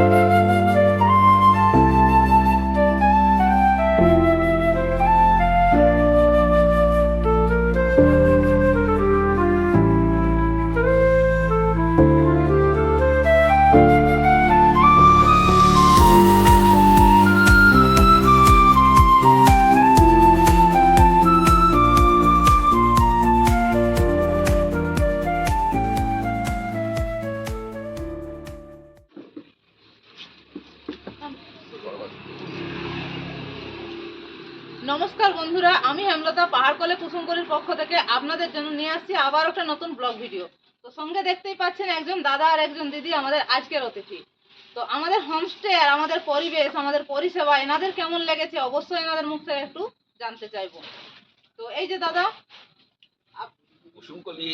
নমস্কার বন্ধুরা, আমি হেমলতা পাহাড় কলে কুসুমকলির পক্ষ থেকে আপনাদের জন্য নিয়ে আসছি আবার একটা নতুন ব্লগ ভিডিও। তো সঙ্গে দেখতেই পাচ্ছেন একজন দাদা আর একজন দিদি আমাদের আজকের অতিথি। তো আমাদের হোমস্টে আর আমাদের পরিবেশ, আমাদের পরিষেবা, এনাদের কেমন লেগেছে অবশ্যই এনাদের মুখ থেকে একটু জানতে চাইব। তো এই যে দাদা কুসুমকলি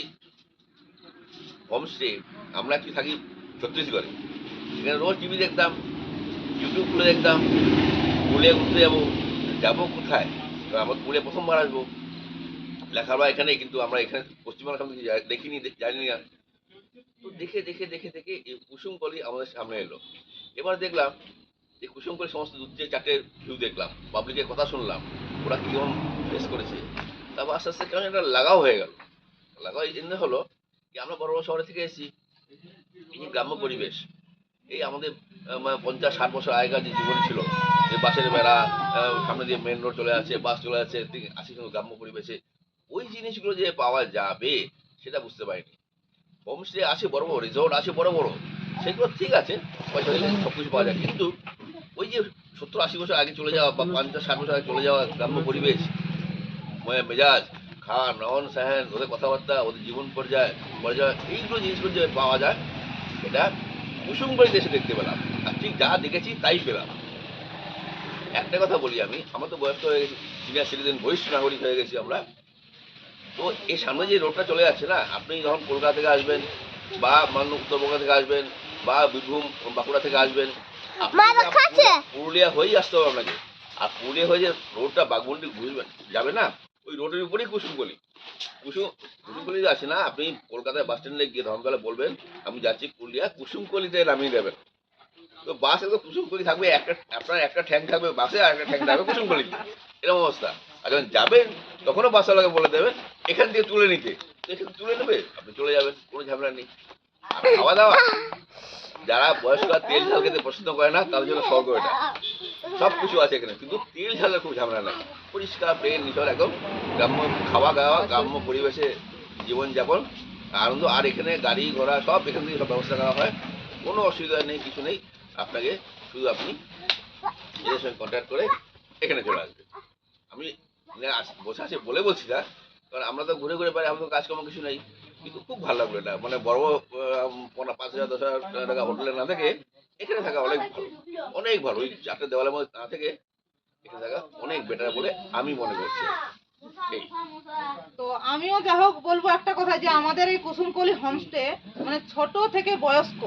হোমস্টে আমরা কি থাকি ছত্তিশগড়ে। এখানে রোজ টিভি দেখতাম ইউটিউব খুলে দেখতাম পুরুলিয়া ঘুরতে যাব যাব কোথায়? আমরা পুরুলিয়া প্রথমবার আসব। লেখাপড়া এখানে কিন্তু আমরা এখানে পশ্চিমবঙ্গ দেখিনি জানি না তো দেখে দেখে দেখে দেখে এই কুসুমকলি আমাদের সামনে এলো। এবার দেখলাম যে কুসুমকলি সমস্ত দু চারটে ভিউ দেখলাম পাবলিকের কথা শুনলাম, ওরা কীরকম ফেস করেছে। তারপর আস্তে আস্তে কেমন একটা লাগাও হয়ে গেল। লাগাও এই জন্য হলো যে আমরা বড় বড় শহরে থেকে এসেছি, এই যে গ্রাম্য পরিবেশ, এই আমাদের পঞ্চাশ ষাট বছর আগেকার যে জীবন ছিল, যে বাসের বেড়া সামনে দিয়ে মেন রোড চলে যাচ্ছে বাস চলে যাচ্ছে আসি কিন্তু গ্রাম্য পরিবেশে, ওই জিনিসগুলো যে পাওয়া যাবে, সেটা বুঝতে পারিনি। হোমস্টে আছে বড় বড় রিসোর্ট আছে বড় বড়, সেগুলো ঠিক আছে, পয়সা দিলে সব কিছু পাওয়া যায়, কিন্তু ওই যে সত্তর আশি বছর আগে চলে যাওয়া বা পঞ্চাশ ষাট বছর আগে চলে যাওয়া গ্রাম্য পরিবেশ মে- মেজাজ খাওয়া নন সাহেন, ওদের কথাবার্তা, ওদের জীবন পর্যায় পর্যায়, এইগুলো জিনিসগুলো যে পাওয়া যায় এটা কুসুম করে দেশে দেখতে পেলাম। ঠিক যা দেখেছি তাই পেলাম। একটা কথা বলি আমি আমার তো বয়স্ক হয়ে গেছি সিনিয়র সিটিজেন বরিষ্ঠ নাগরিক হয়ে গেছি আমরা। তো এই সামনে যে রোডটা চলে যাচ্ছে না আপনি যখন কলকাতা থেকে আসবেন বা মান উত্তরবঙ্গ থেকে আসবেন বা বীরভূম বাঁকুড়া থেকে আসবেন পুরুলিয়া হয়েই আসতে হবে আপনাকে। আর পুরুলিয়া হয়ে যে রোডটা বাগমুন্ডি ঘুরবেন যাবে না? ওই রোডের উপরেই কুসুমকলি। কুসুম কুসুমকলি আছে না আপনি কলকাতায় বাস স্ট্যান্ডে গিয়ে ধর্মতলা বলবেন আমি যাচ্ছি পুরুলিয়া কুসুমকলিতে নামিয়ে দেবেন। তো বাস একদম কুসুমকলি থাকবে, একটা, আপনার একটা ঠ্যাং থাকবে বাসে আর একটা ঠ্যাং থাকবে কুসুমকলি এরকম অবস্থা। আর যখন যাবেন, তখনও বাসওয়ালাকে বলে দেবেন, এখান থেকে তুলে নিতে। এখানে তুলে নেবে, আপনি চলে যাবেন, কোনো ঝামেলা নেই। আর খাওয়া দাওয়া, যারা বয়স্ক তেল ঝাল খেতে পছন্দ করে না, তাদের জন্য স্বর্গ এটা। সব কিছু আছে এখানে, কিন্তু তেল ঝালের খুব ঝামেলা নাই। পরিষ্কার প্লেন নিচল একদম গ্রাম্য খাওয়া দাওয়া, গ্রাম্য পরিবেশে জীবনযাপন, আনন্দ। আর এখানে গাড়ি ঘোড়া সব এখান থেকে সব ব্যবস্থা করা হয়। কোনো অসুবিধা নেই, কিছু নেই। আপনাকে শুধু আপনি এদের সঙ্গে কন্ট্যাক্ট করে এখানে চলে আসবেন। আমি বসে আছে বলে বলছি না, কারণ আমরা তো ঘুরে ঘুরে পাই আমাদের কাজকর্ম কিছু নেই। কিন্তু খুব ভালো লাগল এটা। মানে বড় পাঁচ হাজার, দশ হাজার টাকা হোটেলে না থেকে এখানে থাকা অনেক ভালো। অনেক ভালো। ওই চারটে দেওয়ালের মধ্যে না থেকে এখানে থাকা অনেক বেটার বলে আমি মনে করছি। তো আমিও যা হোক, বলব একটা কথা যে আমাদের এই কুসুমকলি হোমস্টে মানে ছোট থেকে বয়স্ক।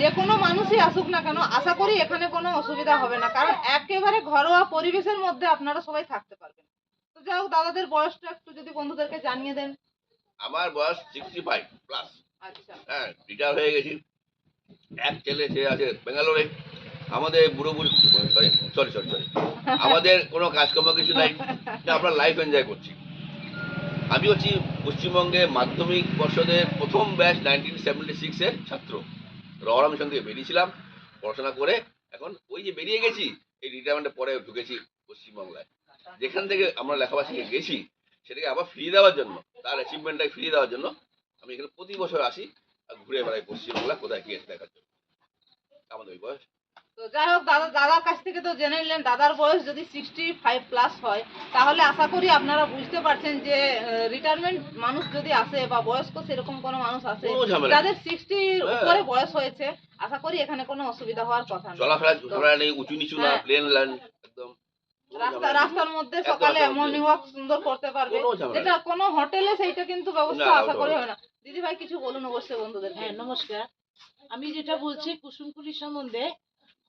যে কোনো মানুষই আসুক না কেন আশা করি এখানে কোনো অসুবিধা হবে না। কারণ একেবারে ঘরোয়া পরিবেশের মধ্যে আপনারা সবাই থাকতে পারবেন। তো যাই হোক দাদাদের বয়সটা একটু যদি বন্ধুদেরকে জানিয়ে দেন। আমার বয়স সিক্সটি ফাইভ প্লাস আচ্ছা। হ্যাঁ রিটায়ার হয়ে গেছি। এক ছেলে সে আছে বেঙ্গালোরে। আমাদের বুড়ো বুড়ি সরি সরি সরি সরি আমাদের কোনো কাজকর্ম কিছু নাই। আমরা লাইফ এনজয় করছি। আমি হচ্ছি পশ্চিমবঙ্গে মাধ্যমিক পর্ষদের প্রথম ব্যাচ নাইনটিন সেভেন্টি সিক্সের ছাত্র। রহরা মিশন থেকে বেরিয়েছিলাম, পড়াশোনা করে এখন ওই যে বেরিয়ে গেছি, এই রিটায়ারমেন্টের পরে ঢুকেছি পশ্চিমবাংলায়। যেখান থেকে আমরা লেখাপড়া শিখে গেছি, সেটাকে আবার ফিরিয়ে দেওয়ার জন্য, তার অ্যাচিভমেন্টটাকে ফিরিয়ে দেওয়ার জন্য আমি এখানে প্রতি বছর আসি আর ঘুরে বেড়াই পশ্চিমবাংলা কোথায় আছে দেখার জন্য। আমাদের ওই বয়স। তো যাই হোক দাদা দাদার কাছ থেকে তো জেনে নিলেন দাদার বয়স যদি সিক্সটি ফাইভ প্লাস হয় তাহলে আশা করি আপনারা বুঝতে পারছেন যে রিটায়ারমেন্ট মানুষ যদি আসে বা বয়স্ক সেরকম কোনো মানুষ আসে যাদের সিক্সটির হ্যাঁ। উপরে বয়স হয়েছে আশা করি এখানে কোনো অসুবিধা হওয়ার কথা চলাফেরা নেই উঁচু নিচু না হ্যাঁ। প্লেন ল্যান্ড একদম রাস্তা রাস্তার মধ্যে সকালে মর্নিং ওয়াক সুন্দর করতে পারবে। যেটা কোনো হোটেলে সেইটা কিন্তু ব্যবস্থা আশা করি হয় না। দিদি ভাই কিছু বলুন অবশ্যই বন্ধুদের হ্যাঁ নমস্কার। আমি যেটা বলছি কুসুমকুলি সম্বন্ধে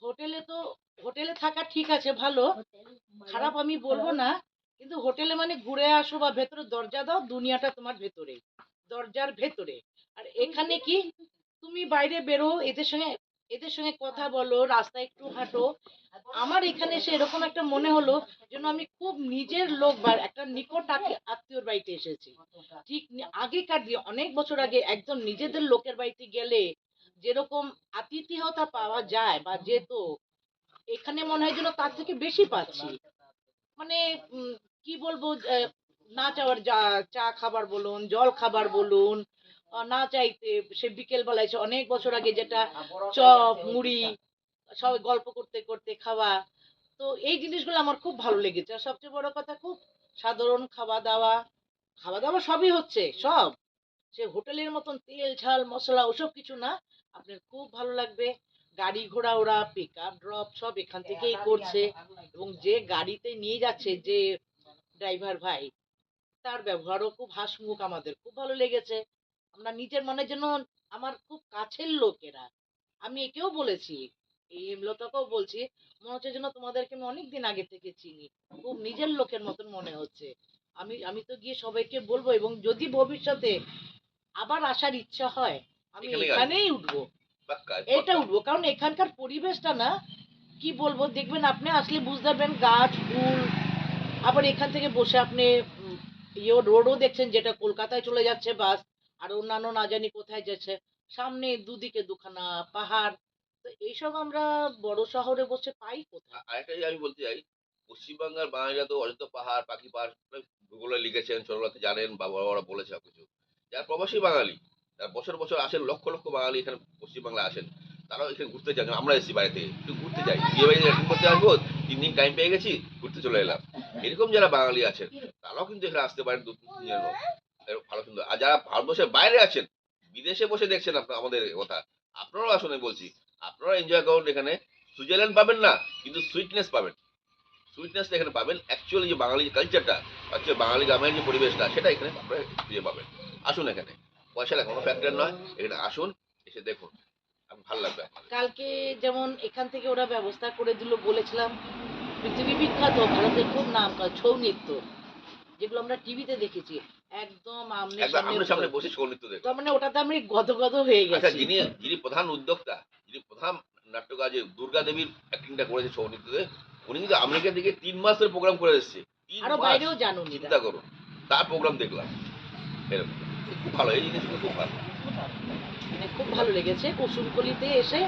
হোটেলে তো, হোটেলে থাকা ঠিক আছে, ভালো। খারাপ আমি বলব না, কিন্তু হোটেলে মানে ঘুরে আসো বা ভেতরে দরজা দাও, দুনিয়াটা তোমার ভেতরে, দরজার ভেতরে। আর এখানে কি, তুমি বাইরে বেরো, এদের সঙ্গে এদের সঙ্গে কথা বলো, রাস্তায় একটু হাঁটো। আমার এখানে এসে এরকম একটা মনে হলো যেন আমি খুব নিজের লোক বা একটা নিকট আত্মী- আত্মীয়র বাড়িতে এসেছি। ঠিক আগেকার দিয়ে অনেক বছর আগে একদম নিজেদের লোকের বাড়িতে গেলে যেরকম আতিথেয়তা পাওয়া যায় বা যেত এখানে মনে হয় যেন তার থেকে বেশি পাচ্ছি। মানে কি বলব না চাওয়ার যা চা খাবার বলুন জল খাবার বলুন না চাইতে সে বিকেল বেলা এসে অনেক বছর আগে যেটা চপ মুড়ি সবাই গল্প করতে করতে খাওয়া। তো এই জিনিসগুলো আমার খুব ভালো লেগেছে। আর সবচেয়ে বড় কথা খুব সাধারণ খাওয়া দাওয়া খাওয়া দাওয়া সবই হচ্ছে সব। সে হোটেলের মতন তেল ঝাল মশলা ওসব কিছু না আপনার খুব ভালো লাগবে। গাড়ি ঘোড়া ওরা পিক আপ ড্রপ সব এখান থেকেই করছে এবং যে গাড়িতে নিয়ে যাচ্ছে যে ড্রাইভার ভাই তার ব্যবহারও খুব হাসমুখ আমাদের খুব ভালো লেগেছে। আমরা নিজের মনে যেন আমার খুব কাছের লোকেরা। আমি একেও বলেছি এই হেমলতাকেও বলছি মনে হচ্ছে যেন তোমাদেরকে আমি অনেকদিন আগে থেকে চিনি। খুব নিজের লোকের মতন মনে হচ্ছে। আমি আমি তো গিয়ে সবাইকে বলব এবং যদি ভবিষ্যতে আবার আসার ইচ্ছা হয় আমি এখানেই উঠবো। এটা উঠবো কারণ এখানকার পরিবেশটা না কি বলব দেখবেন আপনি আসলে বুঝতে পারবেন গাছ ফুল আবার এখান থেকে বসে আপনি ইয়ে রোডও দেখছেন যেটা কলকাতায় চলে যাচ্ছে বাস আর অন্যান্য না জানি কোথায় যাচ্ছে সামনে দুদিকে দুখানা পাহাড় তো এইসব আমরা বড় শহরে বসে পাই কোথায়? আরেকটা আমি বলতে চাই পশ্চিমবাংলার বাঙালিরা তো অযোধ্যা পাহাড় পাখি পাহাড় ভূগোলে লিখেছেন ছোটবেলাতে জানেন বা বড় বড় বলেছে সবকিছু। যারা প্রবাসী বাঙালি বছর বছর আসেন, লক্ষ লক্ষ বাঙালি এখানে পশ্চিমবাংলা আসেন। তারাও এখানে ঘুরতে চান আমরা এসেছি বাড়িতে একটু ঘুরতে যাই। বিয়ে বাড়িতে অ্যাটেন্ড করতে আসব, তিন দিন টাইম পেয়ে গেছি, ঘুরতে চলে এলাম। এরকম যারা বাঙালি আছেন, তারাও কিন্তু এখানে আসতে পারেন দু তিন দিনের। ভালো সুন্দর। আর যারা ভারতবর্ষের বাইরে আছেন, বিদেশে বসে দেখছেন আপনার আমাদের কথা, আপনারাও আসুন বলছি আপনারা এনজয় করুন এখানে। সুইজারল্যান্ড পাবেন না, কিন্তু সুইটনেস পাবেন। সুইটনেসটা এখানে পাবেন। অ্যাকচুয়ালি যে বাঙালি কালচারটা হচ্ছে বাঙালি গ্রামের যে পরিবেশটা, সেটা এখানে আপনারা খুঁজে পাবেন। আসুন এখানে। পয়সা কোনো ফ্যাক্টর নয়। এখানে আসুন এসে দেখুন। ভালো লাগবে কালকে যেমন এখান থেকে ওরা ব্যবস্থা করে দিল বলেছিলাম পৃথিবী বিখ্যাত ভারতের খুব নাম ছৌ নৃত্য যেগুলো আমরা টিভিতে দেখেছি। একদম আমনে সামনে বসে ছৌ নৃত্য দেখুন। তার মানে ওটাতে আমি হয়ে আচ্ছা গেছি যিনি যিনি প্রধান উদ্যোক্তা যিনি প্রধান নাট্যকার যে দুর্গা দেবীর অ্যাক্টিংটা করেছে ছৌ নৃত্যতে উনি কিন্তু আমেরিকা থেকে তিন মাসের প্রোগ্রাম করে এসেছে। আরও বাইরেও জানুন চিন্তা করুন। তার প্রোগ্রাম দেখলাম। এরকম। ভালো এই জিনিসগুলো খুব ভালো। মানে খুব ভালো লেগেছে কুসুমকলিতে এসে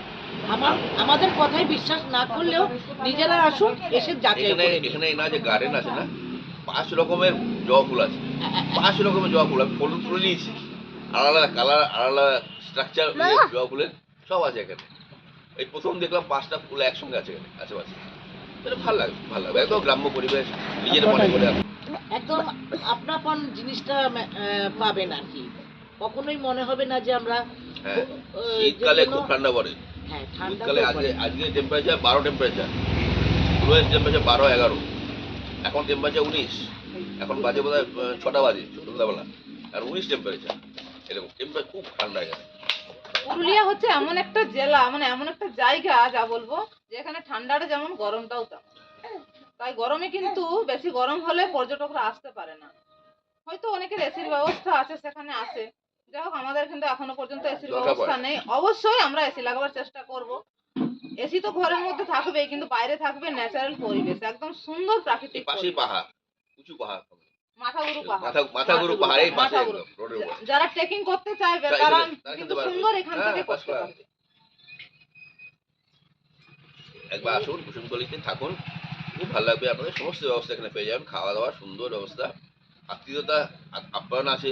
আমার আমাদের কথায় বিশ্বাস না করলেও নিজেরা আসুন এসে যাচাই এখানে করে নিন। এখানে না যে গার্ডেন আছে না পাঁচ রকমের জবা ফুল আছে। পাঁচ রকমের জবা ফুল আমি ফটো তুলে নিয়েছি। আলাদা কালার আলাদা স্ট্রাকচার জবা ফুলের সব আছে এখানে। এই প্রথম দেখলাম পাঁচটা ফুল একসঙ্গে আছে এখানে আশেপাশে। এটা ভালো লাগে ভালো লাগে একদম গ্রাম্য পরিবেশ নিজের মনে করে আসুন। একদম আপনাপন জিনিসটা পাবেন আর কি। কখনোই মনে হবে না যে আমরা হ্যাঁ শীতকালে খুব ঠান্ডা পড়ে। হ্যাঁ শীতকালে আজকে আজকে টেম্পারেচার বারো টেম্পারেচার লোয়েস্ট টেম্পারেচার বারো এগারো। এখন টেম্পারেচার উনিশ। এখন বাজে বোধ হয় ছটা বাজে সন্ধ্যাবেলা আর উনিশ টেম্পারেচার এরকম টেম্পারেচার খুব ঠান্ডা এখানে। পুরুলিয়া হচ্ছে এমন একটা জেলা মানে এমন একটা জায়গা যা বলব যেখানে ঠান্ডাটা যেমন গরমটাও তেমন। তাই গরমে কিন্তু বেশি গরম হলে পর্যটকরা আসতে পারে না। হয়তো অনেকের এসির ব্যবস্থা আছে সেখানে আসে যাই হোক আমাদের কিন্তু এখনও পর্যন্ত এসির ব্যবস্থা নেই। অবশ্যই আমরা এসি লাগাবার চেষ্টা করব। এসি তো ঘরের মধ্যে থাকবেই কিন্তু বাইরে থাকবে ন্যাচারাল পরিবেশ একদম সুন্দর প্রাকৃতিক পাশেই পাহাড় উঁচু পাহাড় মাথাগুরু মাথাগুরু এই পাশে যারা ট্রেকিং করতে চাইবে তারা কিন্তু সুন্দর এখান হ্যাঁ, থেকে করতে পারবে। একবার আসুন কুসুমতলিতে থাকুন। খুব ভালো লাগবে। আপনাদের সমস্ত ব্যবস্থা এখানে পেয়ে যাবেন। খাওয়া দাওয়া সুন্দর ব্যবস্থা। আত্মীয়তা আপ্যায়ন আছে।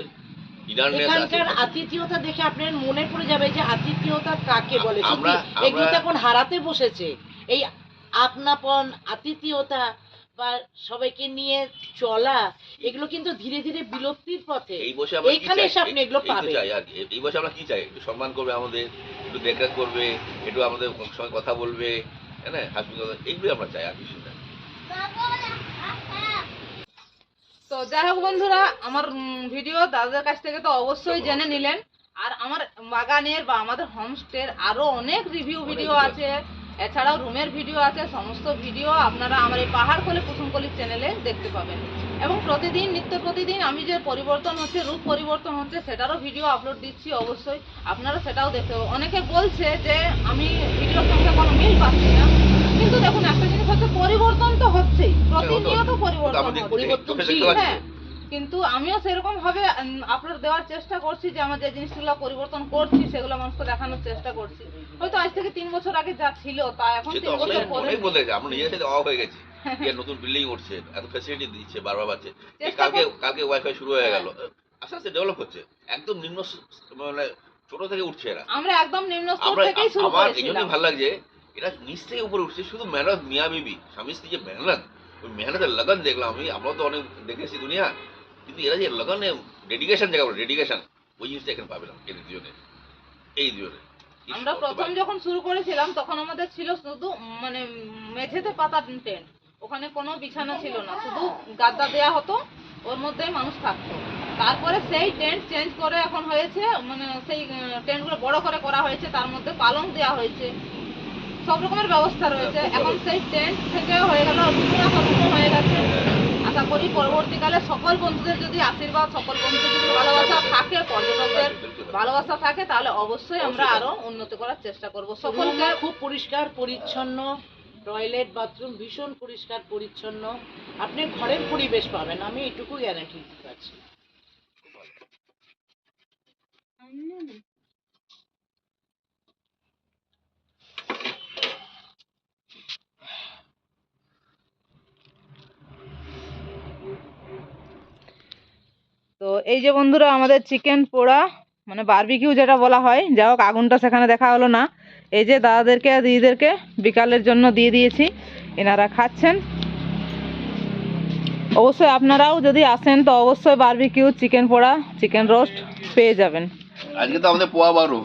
ডিনারনেস এখানকার আতিথেয়তা দেখে আপনার মনে পড়ে যাবে যে আতিথেয়তা কাকে বলে? সত্যি এগুলো তো এখন হারাতে বসেছে। এই আপনাপন আতিথেয়তা বা সবাইকে নিয়ে চলা এগুলো কিন্তু ধীরে ধীরে বিলুপ্তির পথে। এই বসে আমরা এইখানে এসে আপনি এগুলো পাবেন। এই বসে আমরা কি চাই? একটু সম্মান করবে আমাদের একটু দেখরেখ করবে একটু আমাদের সঙ্গে কথা বলবে হ্যাঁ না? হাসি কথা এইগুলো আমরা চাই আর কিছু। তো যাই হোক বন্ধুরা আমার ভিডিও দাদাদের কাছ থেকে তো অবশ্যই জেনে নিলেন। আর আমার বাগানের বা আমাদের হোমস্টের আরও অনেক রিভিউ ভিডিও আছে। এছাড়াও রুমের ভিডিও আছে সমস্ত ভিডিও আপনারা আমার এই পাহাড় কোলে কুসুমকলির চ্যানেলে দেখতে পাবেন। এবং প্রতিদিন নিত্য প্রতিদিন আমি যে পরিবর্তন হচ্ছে রূপ পরিবর্তন হচ্ছে সেটারও ভিডিও আপলোড দিচ্ছি অবশ্যই। আপনারা সেটাও দেখতে পাবেন। অনেকে বলছে যে আমি ভিডিওর সঙ্গে কোনো মিল পাচ্ছি না। কিন্তু দেখুন একটা জিনিস হচ্ছে পরিবর্তন তো হচ্ছেই। প্রতিনিয়ত পরিবর্তন হচ্ছে। হ্যাঁ। কিন্তু আমিও সেরকম ভাবে আপলোড দেওয়ার চেষ্টা করছি যে আমার যে জিনিসগুলো পরিবর্তন করছি সেগুলো মানুষকে দেখানোর চেষ্টা করছি। হয়তো আজ থেকে তিন বছর আগে যা ছিল তা এখন তিন বছর পরে অনেক বদলেছে আমরা নিজের সাথে অবাক হয়ে গেছি যে নতুন বিল্ডিং উঠছে এত ফ্যাসিলিটি দিচ্ছে বারবার বাড়ছে। কালকে কালকে ওয়াইফাই শুরু হয়ে গেল। আস্তে আস্তে ডেভেলপ হচ্ছে। একদম নিম্ন মানে ছোট থেকে উঠছে এরা। আমরা একদম নিম্ন স্তর আমরা থেকেই শুরু আমার এই জন্যই ভালো লাগছে এরা নিচ থেকে উপরে উঠছে শুধু মেহনত মিয়া বিবি। স্বামী স্ত্রী যে মেহনত ওই মেহনতের লগন দেখলাম আমি আমরা তো অনেক দেখেছি দুনিয়া। কিন্তু এরা যে লগনে ডেডিকেশন জায়গা ডেডিকেশন ওই জিনিসটা এখানে পাবে না এই দুজনে এই দুজনে আমরা প্রথম যখন শুরু করেছিলাম তখন আমাদের ছিল শুধু মানে মেঝেতে পাতা টেন্ট ওখানে কোনো বিছানা ছিল না। শুধু গাদ্দা দেয়া হতো ওর মধ্যে মানুষ থাকতো। তারপরে সেই টেন্ট চেঞ্জ করে এখন হয়েছে মানে সেই টেন্টগুলো বড় করে করা হয়েছে তার মধ্যে পালং দেওয়া হয়েছে। সব রকমের ব্যবস্থা রয়েছে। এখন সেই টেন্ট থেকে হয়ে গেল হয়ে গেছে। আশা করি পরবর্তীকালে সকল বন্ধুদের যদি আশীর্বাদ সকল বন্ধুদের যদি ভালোবাসা থাকে পর্যটকদের ভালোবাসা থাকে তাহলে অবশ্যই আমরা। আরও উন্নতি করার চেষ্টা করব। সকলকে সকলকে খুব পরিষ্কার পরিচ্ছন্ন টয়লেট বাথরুম ভীষণ পরিষ্কার পরিচ্ছন্ন। আপনি ঘরের পরিবেশ পাবেন আমি এটুকু গ্যারান্টি দিতে পারছি। এই যে বন্ধুরা আমাদের চিকেন পোড়া মানে বারবিকিউ যেটা বলা হয় যাই হোক আগুনটা সেখানে দেখা হলো না। এই যে দাদাদেরকে আর দিদিদেরকে বিকালের জন্য দিয়ে দিয়েছি এনারা খাচ্ছেন। অবশ্যই আপনারাও যদি আসেন তো অবশ্যই বারবিকিউ চিকেন পোড়া চিকেন রোস্ট পেয়ে যাবেন। আজকে তো আমাদের পোয়া বারো।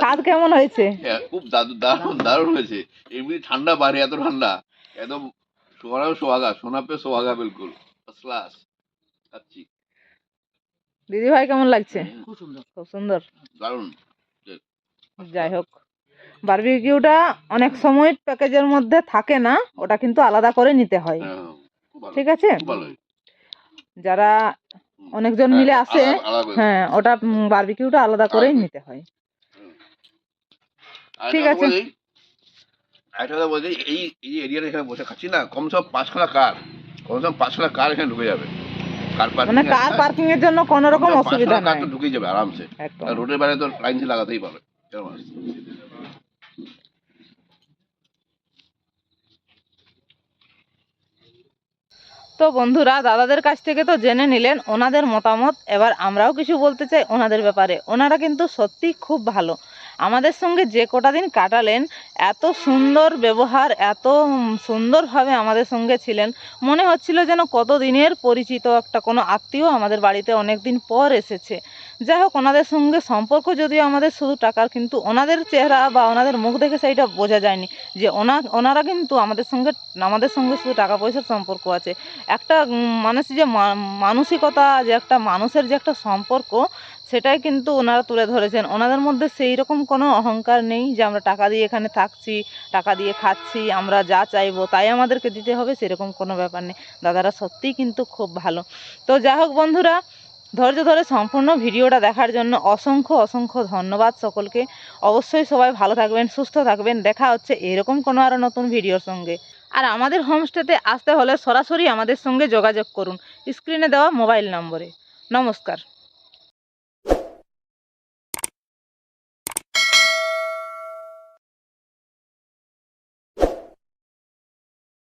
স্বাদ কেমন হয়েছে? হ্যাঁ, খুব দারুণ দারুণ হয়েছে। এমনি ঠান্ডা বাড়ি এত ঠান্ডা। একদম সোনাও সোহাগা সোনা পে সোহাগা বিলকুল ফার্স্ট খাচ্ছি। দিদি ভাই কেমন লাগছে? খুব সুন্দর। খুব সুন্দর। দারুণ। যাই হোক বারবিকিউটা অনেক সময় প্যাকেজের মধ্যে থাকে না ওটা কিন্তু আলাদা করে নিতে হয়। হ্যাঁ, ভালো। ঠিক আছে। যারা অনেকজন মিলে হ্যাঁ, আসে। হ্যাঁ ওটা বারবিকিউটা আলাদা করেই নিতে হয়। ঠিক আছে। একটা এই এরিয়াতে এখানে বসে খাচ্ছি না কম সব পাঁচখানা কার কম সব পাঁচখানা কার এখানে ঢুকে যাবে। মানে কার পার্কিং এর জন্য কোনো রকম অসুবিধা নাই। তো ঢুকে যাবে আরামসে। রোডের বাইরে তো লাইন দিয়ে লাগাতেই পারবে তো বন্ধুরা দাদাদের কাছ থেকে তো জেনে নিলেন ওনাদের মতামত। এবার আমরাও কিছু বলতে চাই ওনাদের ব্যাপারে। ওনারা কিন্তু সত্যি খুব ভালো। আমাদের সঙ্গে যে কটা দিন কাটালেন, এত সুন্দর ব্যবহার, এত সুন্দরভাবে আমাদের সঙ্গে ছিলেন। মনে হচ্ছিল যেন কত দিনের পরিচিত একটা কোনো আত্মীয় আমাদের বাড়িতে অনেক দিন পর এসেছে। যাই হোক, ওনাদের সঙ্গে সম্পর্ক যদিও আমাদের শুধু টাকার, কিন্তু ওনাদের চেহারা বা ওনাদের মুখ দেখে সেইটা বোঝা যায়নি যে ওনা, ওনারা কিন্তু আমাদের সঙ্গে আমাদের সঙ্গে শুধু টাকা পয়সার সম্পর্ক আছে। একটা মানুষ যে মানসিকতা, যে একটা মানুষের যে একটা সম্পর্ক সেটাই কিন্তু ওনারা তুলে ধরেছেন। ওনাদের মধ্যে সেই রকম কোনো অহংকার নেই যে, আমরা টাকা দিয়ে এখানে থাকছি, টাকা দিয়ে খাচ্ছি, আমরা যা চাইব তাই আমাদেরকে দিতে হবে, সেরকম কোনো ব্যাপার নেই। দাদারা সত্যিই কিন্তু খুব ভালো। তো যাই হোক বন্ধুরা, ধৈর্য ধরে সম্পূর্ণ ভিডিওটা দেখার জন্য অসংখ্য অসংখ্য ধন্যবাদ সকলকে। অবশ্যই সবাই ভালো থাকবেন, সুস্থ থাকবেন। দেখা হচ্ছে এরকম কোনো আরও নতুন ভিডিওর সঙ্গে। আর আমাদের হোমস্টেতে আসতে হলে সরাসরি আমাদের সঙ্গে যোগাযোগ করুন। স্ক্রিনে দেওয়া মোবাইল নম্বরে। নমস্কার।